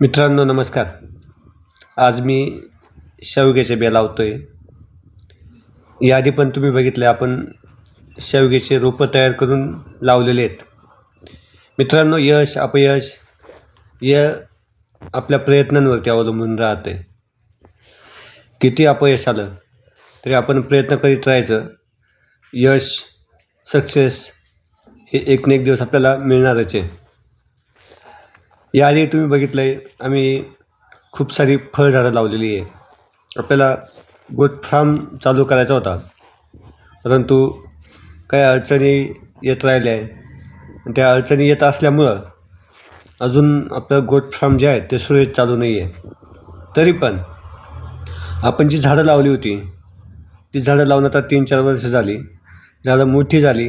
मित्रांनो नमस्कार. आज मी शेवग्याचे बे लावतो आहे याआधी पण तुम्ही बघितलं आपण शेवग्याचे रोपं तयार करून लावलेले आहेत. मित्रांनो यश अपयश या आपल्या प्रयत्नांवरती अवलंबून राहते किती अपयश आलं तरी आपण प्रयत्न करीत राहायचं. यश सक्सेस हे एक ना एक दिवस आपल्याला मिळणारच आहे. याआधी तुम्ही बघितलं आहे आम्ही खूप सारी फळझाडं लावलेली आहे. आपल्याला गोट फार्म चालू करायचा होता. परंतु काही अडचणी येत राहिल्या. आहे आणि त्या अडचणी येत असल्यामुळं अजून आपलं गोट फार्म जे आहे ते सुरळीत चालू नाही आहे तरी पण आपण जी झाडं लावली होती ती झाडं लावून आता तीन चार वर्ष झाली. झाडं मोठी झाली.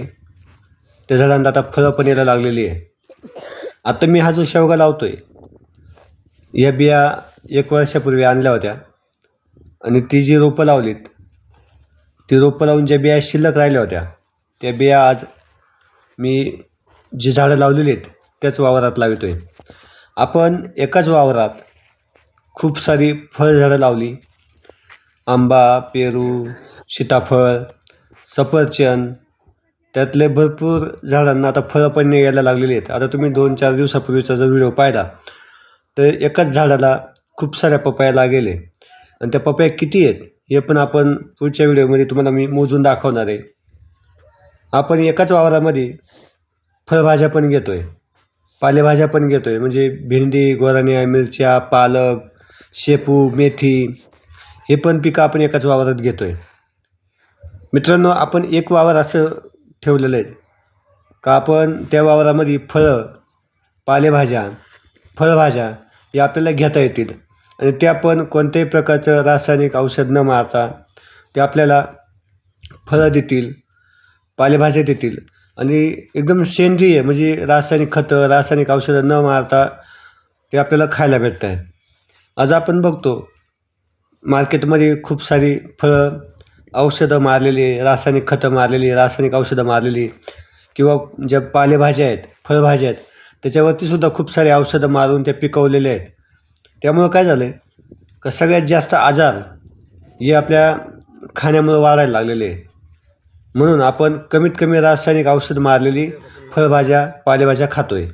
त्या झाडांना आता फळं पण यायला लागलेली आहे. आता मी हा जो शेवगा लावतो आहे या बिया एक वर्षापूर्वी आणल्या होत्या. आणि ती जी रोपं लावलीत ती रोपं लावून ज्या बिया शिल्लक राहिल्या होत्या त्या बिया आज मी जी झाडं लावलेली आहेत त्याच वावरात लावतो आहे आपण एकाच वावरात खूप सारी फळझाडं लावली. आंबा पेरू सीताफळ सफरचंद त्यातले भरपूर झाडांना आता फळं पण यायला लागलेली आहेत. आता तुम्ही दोन चार दिवसापूर्वीचा जर व्हिडिओ पाहिला तर एकाच झाडाला खूप साऱ्या पपया लागेल. आहे आणि त्या पपया किती आहेत हे पण आपण पुढच्या व्हिडिओमध्ये तुम्हाला मी मोजून दाखवणार आहे. आपण एकाच वावरामध्ये फळभाज्या पण घेतो आहे पालेभाज्या पण घेतो आहे म्हणजे भेंडी गोराण्या मिरच्या पालक शेपू मेथी हे पण पिकं आपण एकाच वावरात घेतो आहे मित्रांनो आपण एक वावर असं ठेवलेलं आहेत. का आपण त्या वावरामध्ये फळं पालेभाज्या फळभाज्या या आपल्याला घेता येतील. आणि त्या पण कोणत्याही प्रकारचं रासायनिक औषध न मारता ते आपल्याला फळं देतील पालेभाज्या देतील. आणि एकदम सेंद्रिय म्हणजे रासायनिक खतं रासायनिक औषधं न मारता ते आपल्याला खायला भेटत आहे आज आपण बघतो मार्केटमध्ये खूप सारी फळं औषधं मारलेली रासायनिक खतं मारलेली रासायनिक औषधं मारलेली किंवा ज्या पालेभाज्या आहेत फळभाज्या आहेत त्याच्यावरती सुद्धा खूप सारे औषधं मारून ते पिकवलेले आहेत. त्यामुळं काय झालं आहे का सगळ्यात जास्त आजार हे आपल्या खाण्यामुळं वाढायला लागलेले आहे म्हणून आपण कमीत कमी रासायनिक औषध मारलेली फळभाज्या पालेभाज्या खातो आहे